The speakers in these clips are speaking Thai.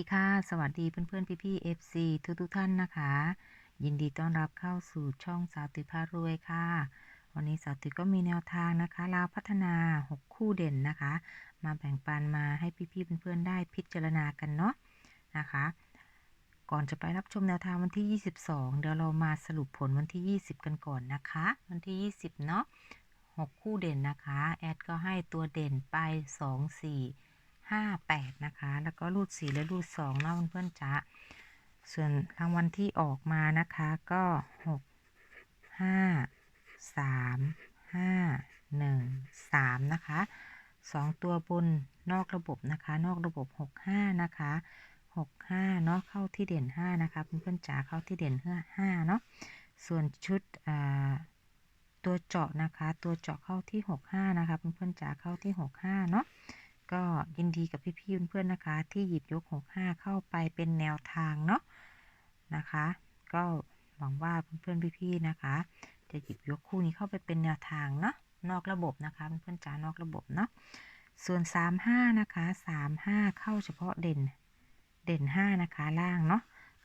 ดีค่ะ สวัสดีเพื่อนๆพี่ๆ FC ทุกทุกท่านนะคะ ยินดีต้อนรับเข้าสู่ช่องสาวติพารวยค่ะ วันนี้สาวติก็มีแนวทางนะคะลาวพัฒนา 6 คู่เด่นนะคะ มาแบ่งปันมาให้พี่ๆเพื่อนๆได้พิจารณากันเนาะนะคะ ก่อนจะไปรับชมแนวทางวันที่ 22 เดี๋ยวเรามาสรุปผลวันที่ 20 กันก่อนนะคะ วันที่ 20 เนาะ6คู่เด่นนะคะ แอดก็ให้ตัวเด่นไป 2 4 ห้าแปดนะคะ แล้วก็รูดสี่และรูดสองเนาะเพื่อนๆจ้าส่วนรางวัลที่ออกมานะคะก็หกห้าสามห้าหนึ่งสามนะคะสองตัวบนนอกระบบนะคะ นอกระบบหกห้านะคะหกห้าเนาะเข้าที่เด่นห้านะคะ เพื่อนๆจ๋าเข้าที่เด่นห้าเนาะส่วนชุดอ่าตัวเจาะนะคะ ตัวเจาะเข้าที่หกห้านะคะ เพื่อนๆจ๋าเข้าที่หกห้าเนาะ ก็ยินดีกับพี่ๆเพื่อนๆนะคะ ที่หยิบยก 65 เข้าไปเป็นแนวทางเนาะนะคะ ก็หวังว่าเพื่อนๆพี่ๆนะคะ จะหยิบยกคู่นี้เข้าไปเป็นแนวทางเนาะนอกระบบนะคะเพื่อนๆจ๋านอกระบบเนาะส่วน 35 นะคะ 35 เข้าเฉพาะเด่นเด่น 5 นะคะล่างเนาะ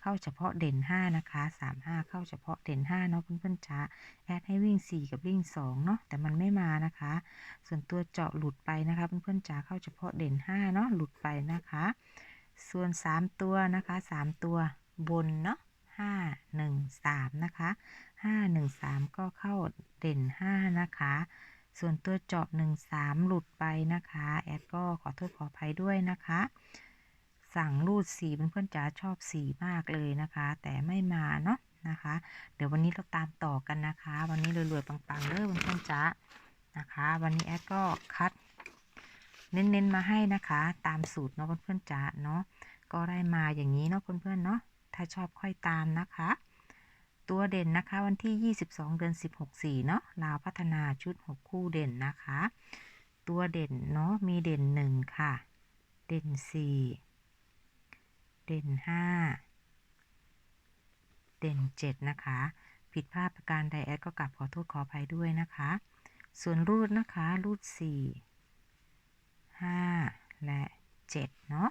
เข้าเฉพาะเด่น 5 นะคะ 35 เข้าเฉพาะเด่น 5 เนาะเพื่อนๆจ๋าแอดให้วิ่ง 4 กับวิ่ง 2 เนาะแต่มันไม่มานะคะ ส่วนตัวเจาะหลุดไปนะคะเพื่อนๆจ๋าเข้าเฉพาะเด่น 5 เนาะหลุดไปนะคะ ส่วน 3 ตัวนะคะ 3 ตัวบนเนาะ5 1 3 นะคะ 5 1 3 ก็เข้าเด่น 5 นะคะ ส่วนตัวเจาะ 1 3 หลุดไปนะคะ แอดก็ขอโทษขออภัยด้วยนะคะ สั่งรูดสีเพื่อนๆจ๋าชอบสีมากเลยนะคะ แต่ไม่มาเนาะนะคะ เดี๋ยววันนี้เราตามต่อกันนะคะ วันนี้รวยๆปังๆเด้อเพื่อนๆจ๋านะคะ วันนี้แอดก็คัด เน้นๆมาให้นะคะ ตามสูตรเนาะเพื่อนๆจ๋าเนาะก็ได้มาอย่างนี้เนาะเพื่อนๆเนาะถ้าชอบค่อยตามนะคะ ตัวเด่นนะคะวันที่ 22 เดือน 16 4เนาะลาวพัฒนาชุด 6 คู่เด่นนะคะ ตัวเด่นเนาะมีเด่น 1 ค่ะ เด่น 4 เด่น 5 เด่น 7 นะคะ ผิดพลาดประการใดแอดก็กลับขอโทษขออภัยด้วยนะคะ ส่วนรูดนะคะรูด 4 5 และ 7 เนาะ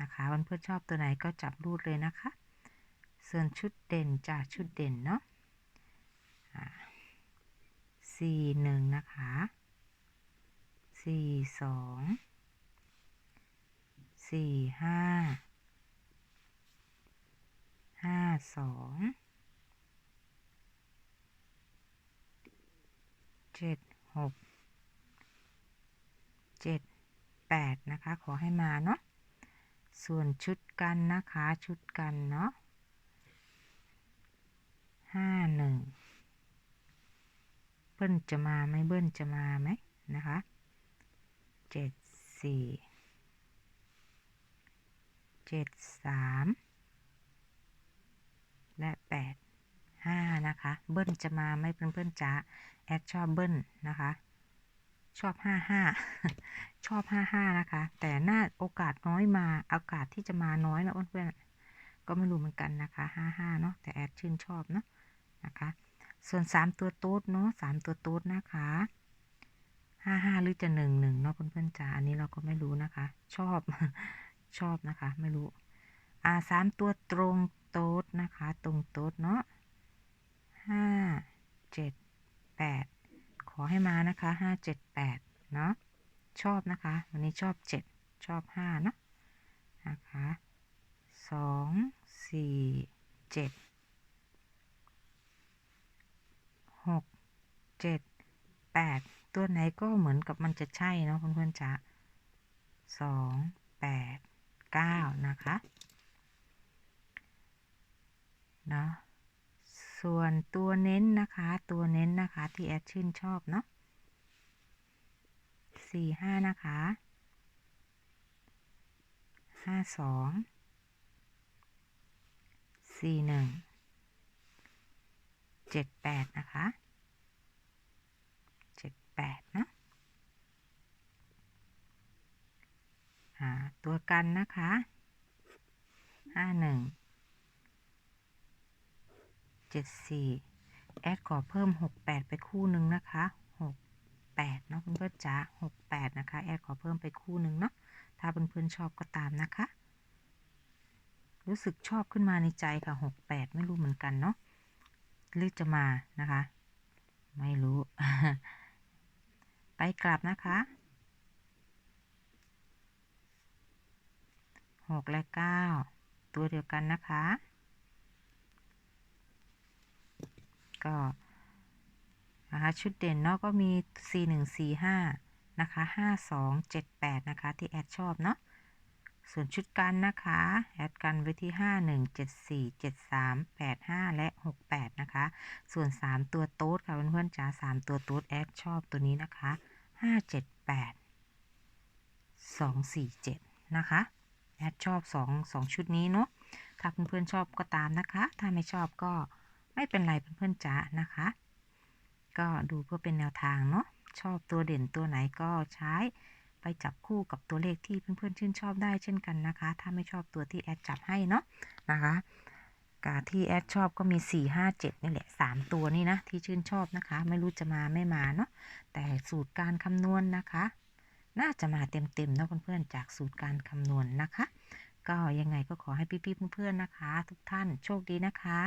นะคะเพื่อนๆชอบตัวไหนก็จับรูดเลยนะคะ ส่วนชุดเด่นจากชุดเด่นเนาะสี่หนึ่งนะคะสี่สองสี่ห้าห้า สองเจ็ดหกเจ็ดแปดนะคะ ขอให้มาเนาะส่วนชุดกันนะคะชุดกันเนาะห้าหนึ่งเบิ้ลจะมาไหมเบิ้ลจะมาไหมนะคะเจ็ดสี่เจ็ดสาม และแปดห้านะคะ เบิ้ลจะมาไหมเพื่อนๆจ๋าแอดชอบเบิ้ลนะคะ ชอบห้าห้าชอบห้าห้านะคะ แต่น่าโอกาสน้อยมาโอกาสที่จะมาน้อยแล้วเพื่อนๆก็ไม่รู้เหมือนกันนะคะห้าห้าเนาะแต่แอดชื่นชอบเนาะนะคะ ส่วนสามตัวโต๊ดเนาะสามตัวโต๊ดนะคะห้าห้าหรือจะหนึ่งหนึ่งเนาะเพื่อนๆจ๋าอันนี้เราก็ไม่รู้นะคะ ชอบชอบนะคะ ไม่รู้ อ่าสามตัวตรง โต๊ดนะคะ ตรงโต๊ดเนาะห้าเจ็ดแปดขอให้มานะคะห้าเจ็ดแปดเนาะชอบนะคะ วันนี้ชอบเจ็ดชอบห้าเนาะนะคะสองสี่เจ็ดหกเจ็ดแปดตัวไหนก็เหมือนกับมันจะใช่เนาะเพื่อนๆจ๋าสองแปดเก้านะคะ นาะส่วนตัวเน้นนะคะ ตัวเน้นนะคะ ที่แอดชื่นชอบเนาะสี่ห้านะคะห้าสองสี่หนึ่งเจ็ดแปดนะคะเจ็ดแปดนะอ่าตัวกันนะคะห้าหนึ่ง เจ็ดสี่แอดขอเพิ่มหกแปดไปคู่หนึ่งนะคะหกแปดเนาะเพื่อนๆจ๋าหกแปดนะคะ แอดขอเพิ่มไปคู่หนึ่งเนาะ ถ้าเพื่อนๆชอบก็ตามนะคะ รู้สึกชอบขึ้นมาในใจค่ะหกแปดไม่รู้เหมือนกันเนาะหรือจะมานะคะ ไม่รู้ ไปกลับนะคะหกและเก้าตัวเดียวกันนะคะ ก็นะคะชุดเด่นเนาะก็มี 4 1 4 5 นะคะ 5 2 7 8 นะคะ ที่แอดชอบเนาะส่วนชุดกันนะคะ แอดกันไว้ที่ 5 1 7 4 7 3 8 5 และ 68 นะคะ ส่วน 3 ตัวโต๊ดค่ะเพื่อนๆจ๋า3 ตัวโต๊ดแอดชอบตัวนี้นะคะ 5 7 8 2 4 7 นะคะ แอดชอบ 2 2 ชุดนี้เนาะถ้าเพื่อนๆชอบก็ตามนะคะ ถ้าไม่ชอบก็ ไม่เป็นไรเพื่อนๆจ๋านะคะ ก็ดูเพื่อเป็นแนวทางเนาะชอบตัวเด่นตัวไหนก็ใช้ไปจับคู่กับตัวเลขที่เพื่อนๆชื่นชอบได้เช่นกันนะคะ ถ้าไม่ชอบตัวที่แอดจับให้เนาะนะคะกาที่แอดชอบก็มี 4 5 7 นี่แหละ 3 ตัวนี่นะ ที่ชื่นชอบนะคะ ไม่รู้จะมาไม่มาเนาะแต่สูตรการคำนวณนะคะ น่าจะมาเต็มๆเนาะเพื่อนๆจากสูตรการคำนวณนะคะ ก็ยังไงก็ขอให้พี่ๆเพื่อนๆนะคะ ทุกท่านโชคดีนะคะ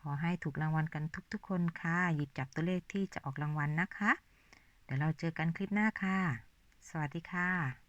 ขอให้ถูกรางวัลกันทุกๆ คนค่ะ หยิบจับตัวเลขที่จะออกรางวัลนะคะ เดี๋ยวเราเจอกันคลิปหน้าค่ะ สวัสดีค่ะ